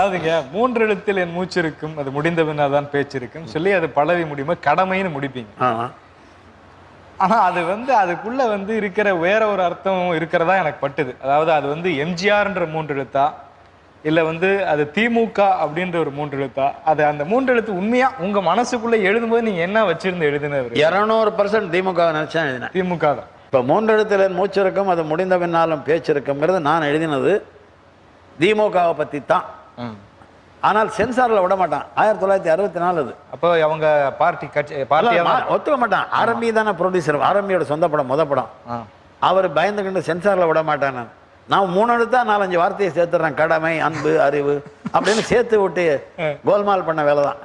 அதாவதுங்க மூன்று எழுத்தில் என் மூச்சு இருக்கும் அது முடிந்த பின்னாதான் பேச்சு இருக்கும் சொல்லி அது பழவி முடியுமா? கடமைன்னு முடிப்பீங்க. ஆனா அது வந்து அதுக்குள்ள வந்து இருக்கிற வேற ஒரு அர்த்தம் இருக்கிறதா எனக்கு பட்டுது. அதாவது அது வந்து எம்ஜிஆர்ன்ற மூன்று எழுத்தா இல்ல வந்து அது திமுக அப்படின்ற ஒரு மூன்று எழுத்தா அது அந்த மூன்று எழுத்து உண்மையா? உங்க மனசுக்குள்ள எழுதும்போது நீங்க என்ன வச்சிருந்து எழுதினவர்? இரநூறு பர்சன்ட் திமுக நினைச்சா எழுதினேன். திமுக தான். இப்போ மூன்றெழுத்துல மூச்சு இருக்கும் அது முடிந்த பின்னாலும் பேச்சு இருக்குங்கிறது நான் எழுதினது திமுகவை பற்றி தான். ஆனால் சென்சாரில் விட மாட்டான் ஆயிரத்தி தொள்ளாயிரத்தி அறுபத்தி நாலு அது. அப்போ அவங்க பார்ட்டி கட்சி பார்ட்டி ஒத்துக்க மாட்டான். ஆரம்பி தானே ப்ரொடியூசர் ஆரம்பியோட சொந்த படம் முத படம். அவர் பயந்துக்கிட்டு சென்சாரில் விட மாட்டான் நான். மூணு எழுத்தா நாலஞ்சு வார்த்தையை சேர்த்துறேன் கடமை அன்பு அறிவு அப்படின்னு சேர்த்து விட்டு கோல்மால் பண்ண வேலை தான்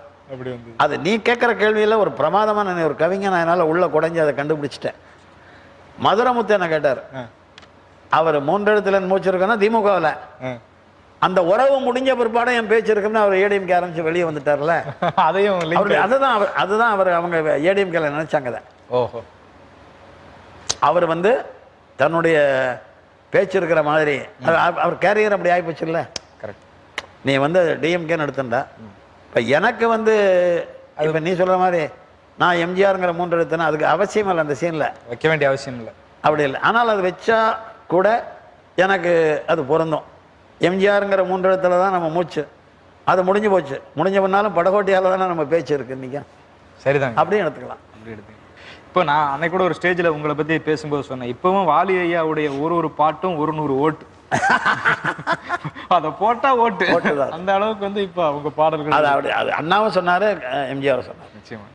அது நீ கேட்குற கேள்வியில் ஒரு பிரமாதமான ஒரு கவிஞன் என்னால் உள்ள குடைஞ்சி அதை கண்டுபிடிச்சிட்டேன். மதுரமுத்து என்ன கேட்டார். அவர் மூன்றெழுத்துல மூச்சு இருக்குன்னா திமுகவில். அந்த உறவு முடிஞ்ச பிற்பாடு என் பேச்சு இருக்குன்னு அவர் ஏடிஎம்கே ஆரம்பிச்சு வெளியே வந்துட்டார்ல. அதையும் அவர் அதுதான் அவர் அதுதான் அவர் அவங்க ஏடிஎம்கேல நினைச்சாங்க அதை. ஓஹோ. அவர் வந்து தன்னுடைய பேச்சு இருக்கிற மாதிரி அவர் கேரியர் அப்படி ஆகிப்போச்சுல்ல கரெக்ட் நீ வந்து டிஎம்கேன்னு எடுத்துட்டா. இப்போ எனக்கு வந்து இப்போ நீ சொல்ற மாதிரி நான் எம்ஜிஆருங்கிற மூன்று எடுத்தேன்னா அதுக்கு அவசியம் இல்லை அந்த சீனில் வைக்க வேண்டிய அவசியம் இல்லை. அப்படி இல்லை. ஆனால் அது வச்சா கூட எனக்கு அது பொருந்தும். எம்ஜிஆருங்கிற மூன்று இடத்துல தான் நம்ம மூச்சு. அது முடிஞ்சு போச்சு. முடிஞ்ச பின்னாலும் படகோட்டியால் தானே நம்ம பேச்சு இருக்கு இன்னைக்கு. சரிதாங்க. அப்படியும் எடுத்துக்கலாம். அப்படி எடுத்துங்க இப்போ நான் அன்னைக்கு கூட ஒரு ஸ்டேஜ்ல உங்களை பத்தி பேசும்போது சொன்னேன். இப்பவும் வாலி ஐயாவுடைய ஒரு ஒரு பாட்டும் ஒரு நூறு ஓட்டு. அத போட்டா ஓட்டு. அந்த அளவுக்கு வந்து இப்போ அவங்க பாடல்கள் அது அப்படி அது அண்ணாவும் சொன்னாரு எம்ஜிஆரும் சொன்னார். நிச்சயமா.